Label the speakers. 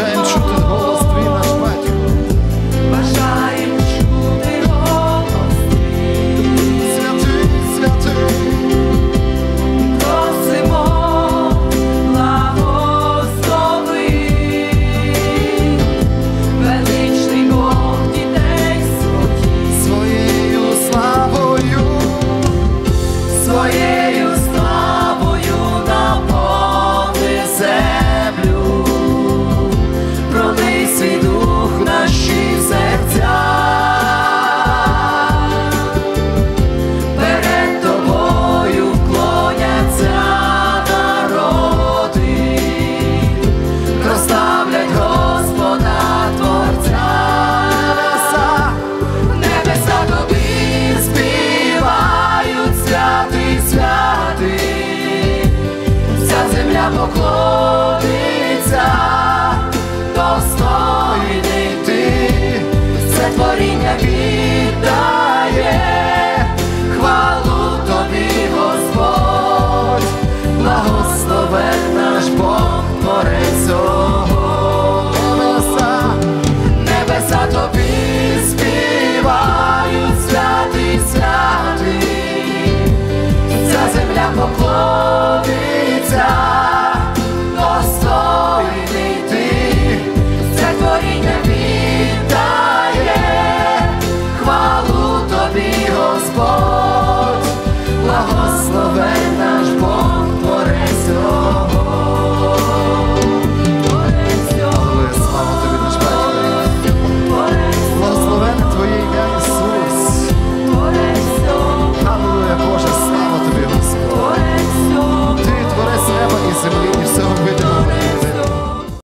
Speaker 1: and поклониться, достойний ти, все творіння віддає.